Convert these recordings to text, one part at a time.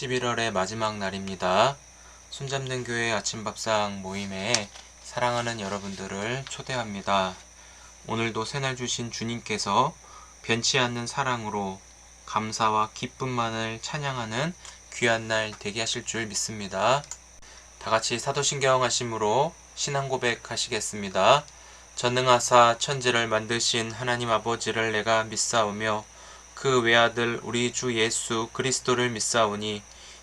11월의 마지막 날입니다. 손잡는 교회 아침 밥상 모임에 사랑하는 여러분들을 초대합니다. 오늘도 새날 주신 주님께서 변치 않는 사랑으로 감사와 기쁨만을 찬양하는 귀한 날 되게 하실 줄 믿습니다. 다 같이 사도신경 하심으로 신앙 고백하시겠습니다. 전능하사 천지를 만드신 하나님 아버지를 내가 믿사오며 그 외아들 우리 주 예수 그리스도를 믿사오니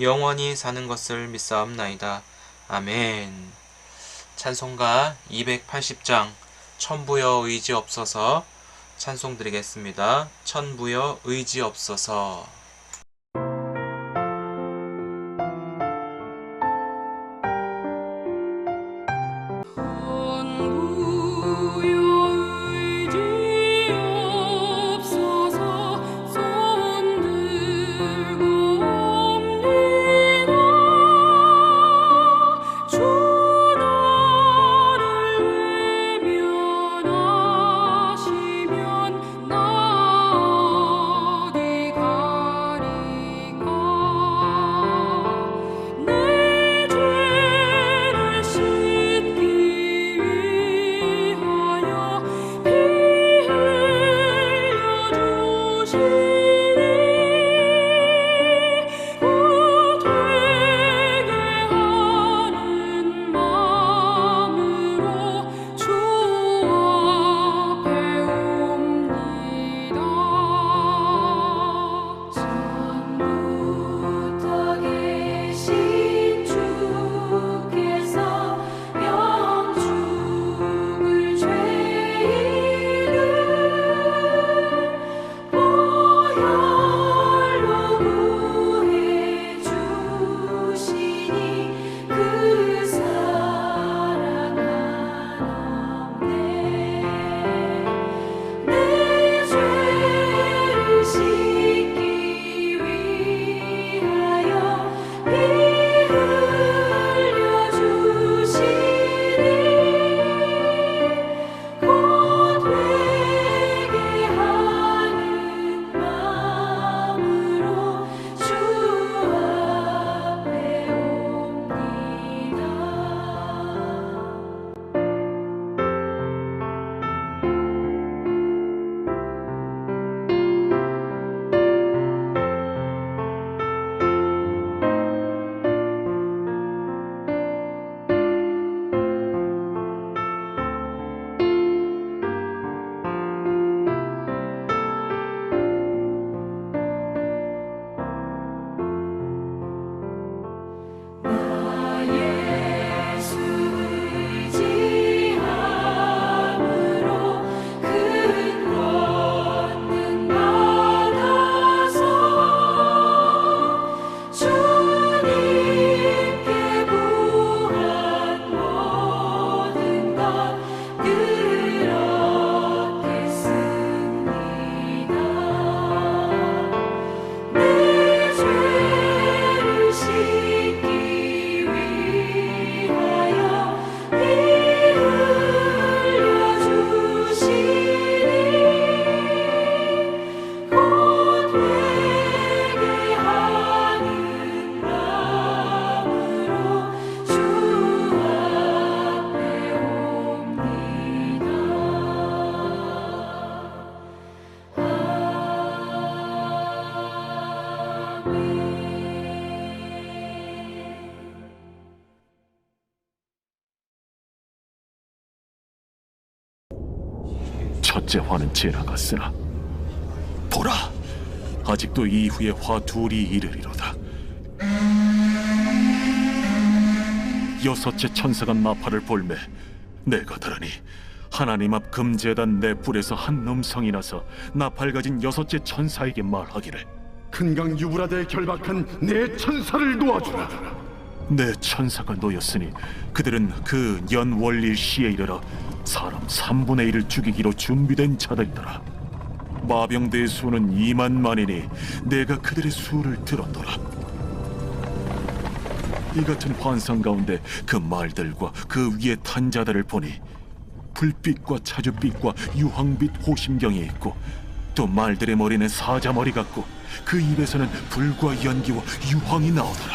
영원히 사는 것을 믿사옵나이다. 아멘. 찬송가 280장 천부여 의지 없어서 찬송 드리겠습니다. 천부여 의지 없어서 첫째 화는 지나갔으나 보라 아직도 이후에 화 둘이 이르리로다 여섯째 천사가 나팔을 볼매 내가 들으니 하나님 앞 금제단 내 뿔에서 한 음성이 나서 나팔 가진 여섯째 천사에게 말하기를 큰강 유브라데에 결박한 내 천사를 놓아주라. 내 천사가 놓였으니 그들은 그 연월일 시에 이르러 사람 3분의 1을 죽이기로 준비된 자들이더라. 마병대의 수는 2만 만이니 내가 그들의 수를 들었더라. 이 같은 환상 가운데 그 말들과 그 위에 탄 자들을 보니 불빛과 차주빛과 유황빛 호심경이 있고 또 말들의 머리는 사자머리 같고 그 입에서는 불과 연기와 유황이 나오더라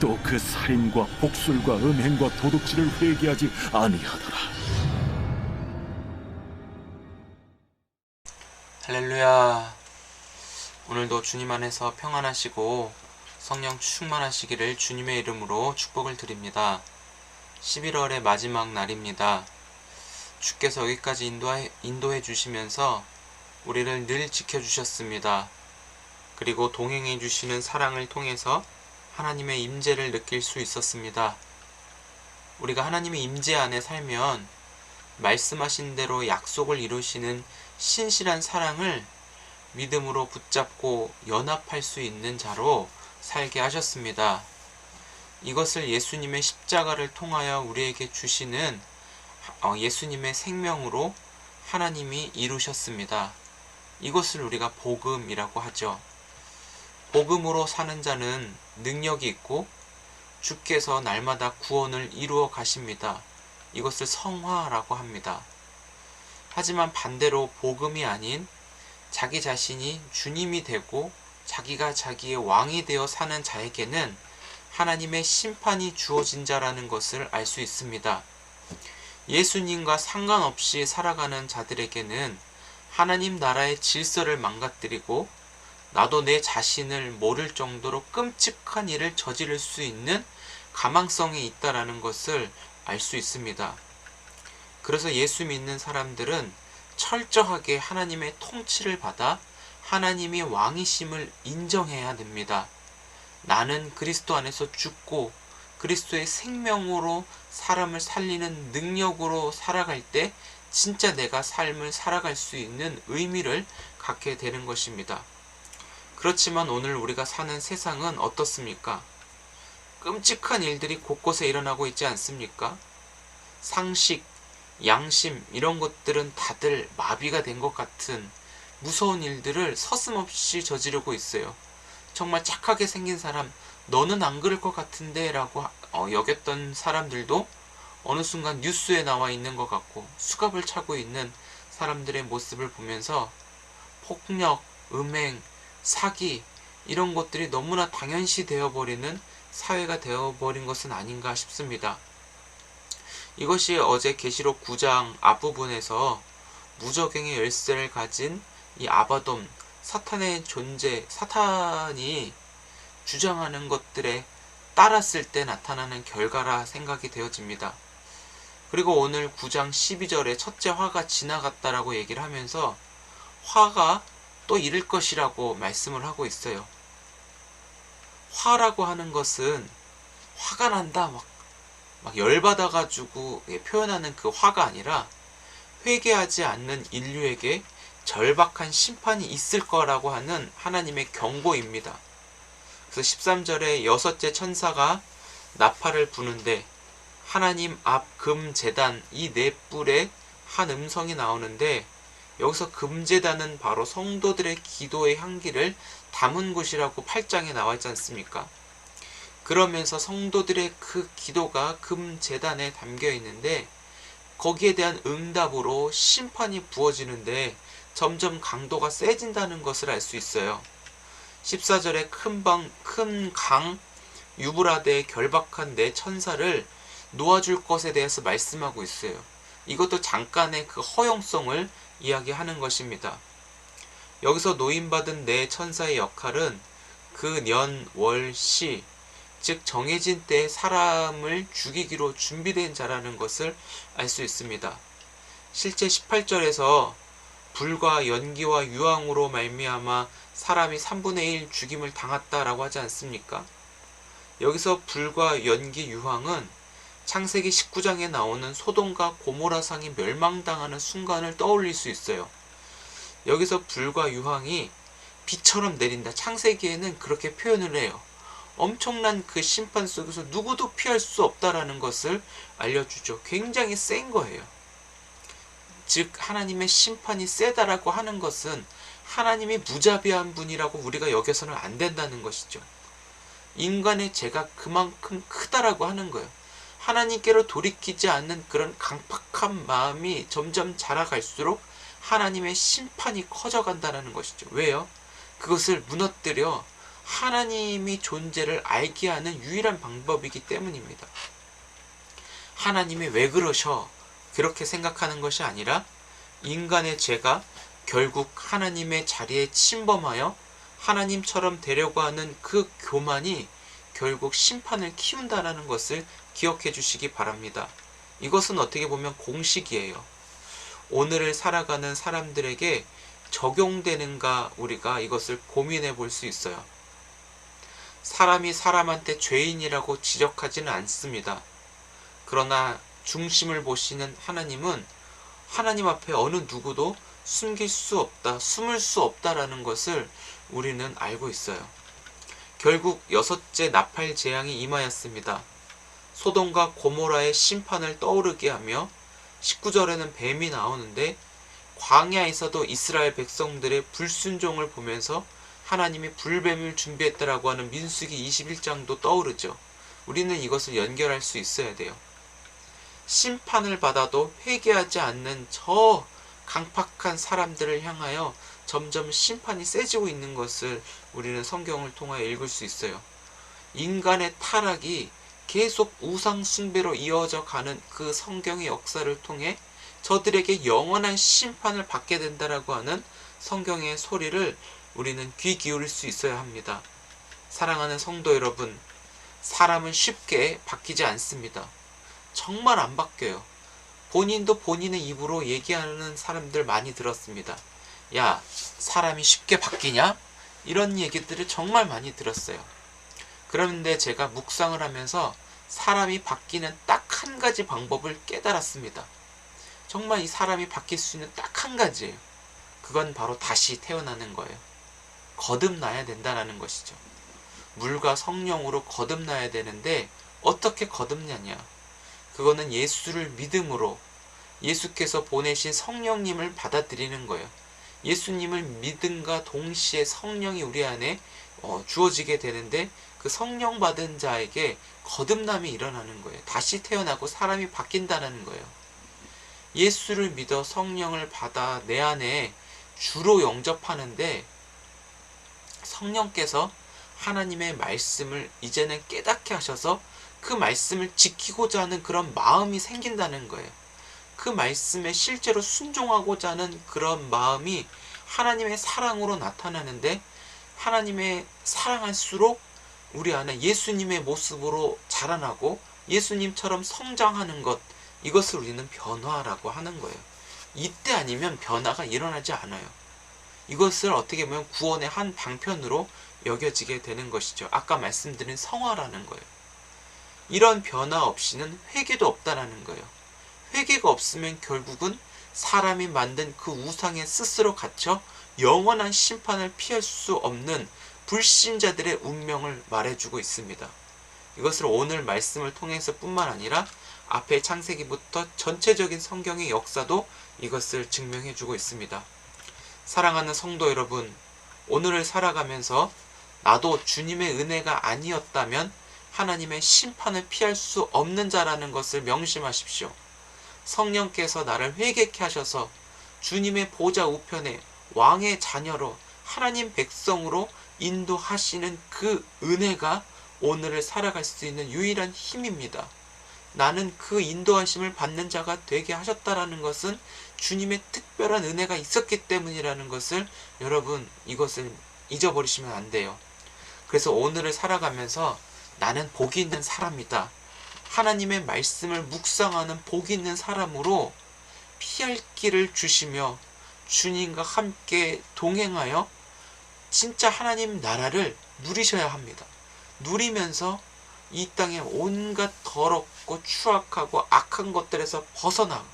또 그 살인과 복술과 음행과 도둑질을 회개하지 아니하더라. 할렐루야. 오늘도 주님 안에서 평안하시고 성령 충만하시기를 주님의 이름으로 축복을 드립니다. 11월의 마지막 날입니다. 주께서 여기까지 인도해, 인도해 주시면서 우리를 늘 지켜주셨습니다. 그리고 동행해 주시는 사랑을 통해서 하나님의 임재를 느낄 수 있었습니다. 우리가 하나님의 임재 안에 살면 말씀하신 대로 약속을 이루시는 신실한 사랑을 믿음으로 붙잡고 연합할 수 있는 자로 살게 하셨습니다. 이것을 예수님의 십자가를 통하여 우리에게 주시는 어, 예수님의 생명으로 하나님이 이루셨습니다. 이것을 우리가 복음이라고 하죠. 복음으로 사는 자는 능력이 있고 주께서 날마다 구원을 이루어 가십니다. 이것을 성화라고 합니다. 하지만 반대로 복음이 아닌 자기 자신이 주님이 되고 자기가 자기의 왕이 되어 사는 자에게는 하나님의 심판이 주어진 자라는 것을 알 수 있습니다. 예수님과 상관없이 살아가는 자들에게는 하나님 나라의 질서를 망가뜨리고 나도 내 자신을 모를 정도로 끔찍한 일을 저지를 수 있는 가망성이 있다라는 것을 알 수 있습니다. 그래서 예수 믿는 사람들은 철저하게 하나님의 통치를 받아 하나님이 왕이심을 인정해야 됩니다. 나는 그리스도 안에서 죽고 그리스도의 생명으로 사람을 살리는 능력으로 살아갈 때 진짜 내가 삶을 살아갈 수 있는 의미를 갖게 되는 것입니다. 그렇지만 오늘 우리가 사는 세상은 어떻습니까? 끔찍한 일들이 곳곳에 일어나고 있지 않습니까? 상식, 양심, 이런 것들은 다들 마비가 된 것 같은 무서운 일들을 서슴없이 저지르고 있어요. 정말 착하게 생긴 사람, 너는 안 그럴 것 같은데 라고 어, 여겼던 사람들도 어느 순간 뉴스에 나와 있는 것 같고 수갑을 차고 있는 사람들의 모습을 보면서 폭력, 음행, 사기 이런 것들이 너무나 당연시 되어버리는 사회가 되어버린 것은 아닌가 싶습니다. 이것이 어제 계시록 9장 앞부분에서 무적행의 열쇠를 가진 이 아바돔 사탄의 존재 사탄이 주장하는 것들에 따랐을 때 나타나는 결과라 생각이 되어집니다. 그리고 오늘 9장 12절에 첫째 화가 지나갔다라고 얘기를 하면서 화가 또 이를 것이라고 말씀을 하고 있어요. 화라고 하는 것은 화가 난다 막, 막 열받아가지고 표현하는 그 화가 아니라 회개하지 않는 인류에게 절박한 심판이 있을 거라고 하는 하나님의 경고입니다. 그래서 13절에 여섯째 천사가 나팔을 부는데 하나님 앞 금 재단 이 네 뿔에 한 음성이 나오는데 여기서 금재단은 바로 성도들의 기도의 향기를 담은 곳이라고 8장에 나와 있지 않습니까? 그러면서 성도들의 그 기도가 금재단에 담겨 있는데 거기에 대한 응답으로 심판이 부어지는데 점점 강도가 세진다는 것을 알 수 있어요. 14절에 큰 방, 큰 강, 유브라데에 결박한 내 천사를 놓아줄 것에 대해서 말씀하고 있어요. 이것도 잠깐의 그 허용성을 이야기하는 것입니다. 여기서 노임받은 네 천사의 역할은 그 년, 월, 시, 즉 정해진 때에 사람을 죽이기로 준비된 자라는 것을 알 수 있습니다. 실제 18절에서 불과 연기와 유황으로 말미암아 사람이 3분의 1 죽임을 당했다라고 하지 않습니까? 여기서 불과 연기 유황은 창세기 19장에 나오는 소돔과 고모라 상이 멸망당하는 순간을 떠올릴 수 있어요. 여기서 불과 유황이 비처럼 내린다. 창세기에는 그렇게 표현을 해요. 엄청난 그 심판 속에서 누구도 피할 수 없다라는 것을 알려주죠. 굉장히 센 거예요. 즉 하나님의 심판이 세다라고 하는 것은 하나님이 무자비한 분이라고 우리가 여겨서는 안 된다는 것이죠. 인간의 죄가 그만큼 크다라고 하는 거예요. 하나님께로 돌이키지 않는 그런 강팍한 마음이 점점 자라갈수록 하나님의 심판이 커져간다는 것이죠. 왜요? 그것을 무너뜨려 하나님이 존재를 알게 하는 유일한 방법이기 때문입니다. 하나님이 왜 그러셔? 그렇게 생각하는 것이 아니라 인간의 죄가 결국 하나님의 자리에 침범하여 하나님처럼 되려고 하는 그 교만이 결국 심판을 키운다라는 것을 기억해 주시기 바랍니다. 이것은 어떻게 보면 공식이에요. 오늘을 살아가는 사람들에게 적용되는가 우리가 이것을 고민해 볼 수 있어요. 사람이 사람한테 죄인이라고 지적하지는 않습니다. 그러나 중심을 보시는 하나님은 하나님 앞에 어느 누구도 숨길 수 없다, 숨을 수 없다라는 것을 우리는 알고 있어요. 결국 여섯째 나팔 재앙이 임하였습니다. 소돔과 고모라의 심판을 떠오르게 하며 19절에는 뱀이 나오는데 광야에서도 이스라엘 백성들의 불순종을 보면서 하나님이 불뱀을 준비했다라고 하는 민수기 21장도 떠오르죠. 우리는 이것을 연결할 수 있어야 돼요. 심판을 받아도 회개하지 않는 저 강팍한 사람들을 향하여 점점 심판이 세지고 있는 것을 우리는 성경을 통하여 읽을 수 있어요. 인간의 타락이 계속 우상 숭배로 이어져 가는 그 성경의 역사를 통해 저들에게 영원한 심판을 받게 된다라고 하는 성경의 소리를 우리는 귀 기울일 수 있어야 합니다. 사랑하는 성도 여러분, 사람은 쉽게 바뀌지 않습니다. 정말 안 바뀌어요. 본인도 본인의 입으로 얘기하는 사람들 많이 들었습니다. 야, 사람이 쉽게 바뀌냐? 이런 얘기들을 정말 많이 들었어요. 그런데 제가 묵상을 하면서 사람이 바뀌는 딱 한 가지 방법을 깨달았습니다. 정말 이 사람이 바뀔 수 있는 딱 한 가지예요. 그건 바로 다시 태어나는 거예요. 거듭나야 된다는 것이죠. 물과 성령으로 거듭나야 되는데 어떻게 거듭냐냐? 그거는 예수를 믿음으로 예수께서 보내신 성령님을 받아들이는 거예요. 예수님을 믿음과 동시에 성령이 우리 안에 어, 주어지게 되는데 그 성령 받은 자에게 거듭남이 일어나는 거예요. 다시 태어나고 사람이 바뀐다는 거예요. 예수를 믿어 성령을 받아 내 안에 주로 영접하는데 성령께서 하나님의 말씀을 이제는 깨닫게 하셔서 그 말씀을 지키고자 하는 그런 마음이 생긴다는 거예요. 그 말씀에 실제로 순종하고자 하는 그런 마음이 하나님의 사랑으로 나타나는데 하나님의 사랑할수록 우리 안에 예수님의 모습으로 자라나고 예수님처럼 성장하는 것 이것을 우리는 변화라고 하는 거예요. 이때 아니면 변화가 일어나지 않아요. 이것을 어떻게 보면 구원의 한 방편으로 여겨지게 되는 것이죠. 아까 말씀드린 성화라는 거예요. 이런 변화 없이는 회개도 없다라는 거예요. 회개가 없으면 결국은 사람이 만든 그 우상에 스스로 갇혀 영원한 심판을 피할 수 없는 불신자들의 운명을 말해주고 있습니다. 이것을 오늘 말씀을 통해서 뿐만 아니라 앞에 창세기부터 전체적인 성경의 역사도 이것을 증명해주고 있습니다. 사랑하는 성도 여러분, 오늘을 살아가면서 나도 주님의 은혜가 아니었다면 하나님의 심판을 피할 수 없는 자라는 것을 명심하십시오. 성령께서 나를 회개케 하셔서 주님의 보좌 우편에 왕의 자녀로 하나님 백성으로 인도하시는 그 은혜가 오늘을 살아갈 수 있는 유일한 힘입니다. 나는 그 인도하심을 받는 자가 되게 하셨다라는 것은 주님의 특별한 은혜가 있었기 때문이라는 것을 여러분 이것을 잊어버리시면 안 돼요. 그래서 오늘을 살아가면서 나는 복이 있는 사람이다. 하나님의 말씀을 묵상하는 복이 있는 사람으로 피할 길을 주시며 주님과 함께 동행하여 진짜 하나님 나라를 누리셔야 합니다. 누리면서 이 땅의 온갖 더럽고 추악하고 악한 것들에서 벗어나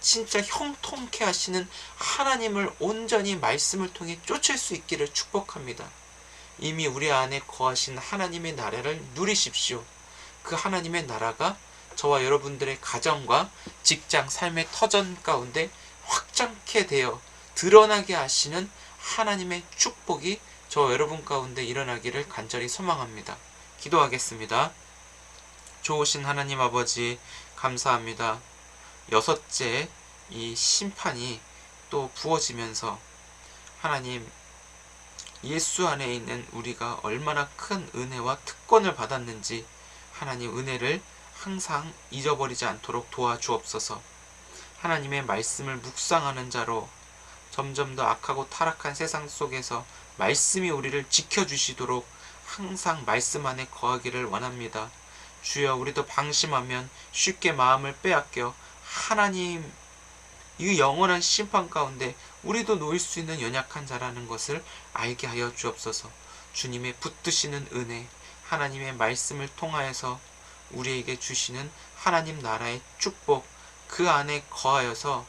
진짜 형통케 하시는 하나님을 온전히 말씀을 통해 쫓을 수 있기를 축복합니다. 이미 우리 안에 거하신 하나님의 나라를 누리십시오. 그 하나님의 나라가 저와 여러분들의 가정과 직장, 삶의 터전 가운데 확장케 되어 드러나게 하시는 하나님의 축복이 저 여러분 가운데 일어나기를 간절히 소망합니다. 기도하겠습니다. 좋으신 하나님 아버지, 감사합니다. 여섯째, 이 심판이 또 부어지면서 하나님, 예수 안에 있는 우리가 얼마나 큰 은혜와 특권을 받았는지 하나님 은혜를 항상 잊어버리지 않도록 도와주옵소서. 하나님의 말씀을 묵상하는 자로 점점 더 악하고 타락한 세상 속에서 말씀이 우리를 지켜주시도록 항상 말씀 안에 거하기를 원합니다. 주여 우리도 방심하면 쉽게 마음을 빼앗겨 하나님 이 영원한 심판 가운데 우리도 놓일 수 있는 연약한 자라는 것을 알게 하여 주옵소서. 주님의 붙드시는 은혜, 하나님의 말씀을 통하여서 우리에게 주시는 하나님 나라의 축복, 그 안에 거하여서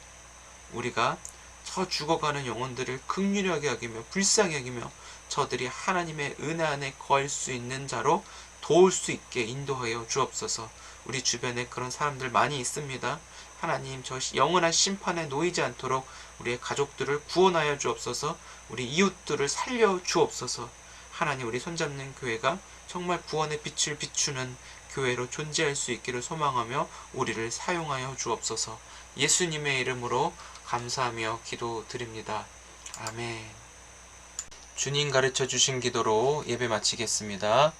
우리가 저 죽어가는 영혼들을 극률하게 여기며 불쌍히 여기며 저들이 하나님의 은혜 안에 거할 수 있는 자로 도울 수 있게 인도하여 주옵소서. 우리 주변에 그런 사람들 많이 있습니다. 하나님 저 영원한 심판에 놓이지 않도록 우리의 가족들을 구원하여 주옵소서. 우리 이웃들을 살려 주옵소서. 하나님 우리 손잡는 교회가 정말 구원의 빛을 비추는 교회로 존재할 수 있기를 소망하며 우리를 사용하여 주옵소서. 예수님의 이름으로 감사하며 기도드립니다. 아멘. 주님 가르쳐 주신 기도로 예배 마치겠습니다.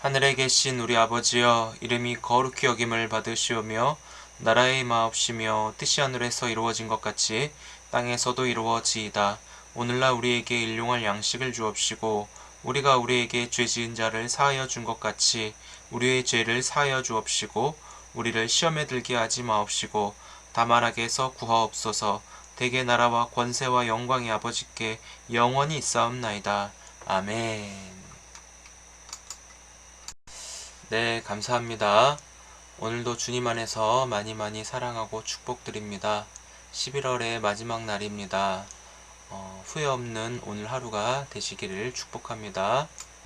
하늘에 계신 우리 아버지여 이름이 거룩히 여김을 받으시오며 나라의 마옵시며 뜻이 하늘에서 이루어진 것 같이 땅에서도 이루어지이다. 오늘날 우리에게 일용할 양식을 주옵시고 우리가 우리에게 죄 지은 자를 사하여 준 것 같이 우리의 죄를 사하여 주옵시고 우리를 시험에 들게 하지 마옵시고 다만 악에서 구하옵소서 대개 나라와 권세와 영광의 아버지께 영원히 있사옵나이다. 아멘. 네, 감사합니다. 오늘도 주님 안에서 많이 많이 사랑하고 축복드립니다. 11월의 마지막 날입니다. 어, 후회 없는 오늘 하루가 되시기를 축복합니다.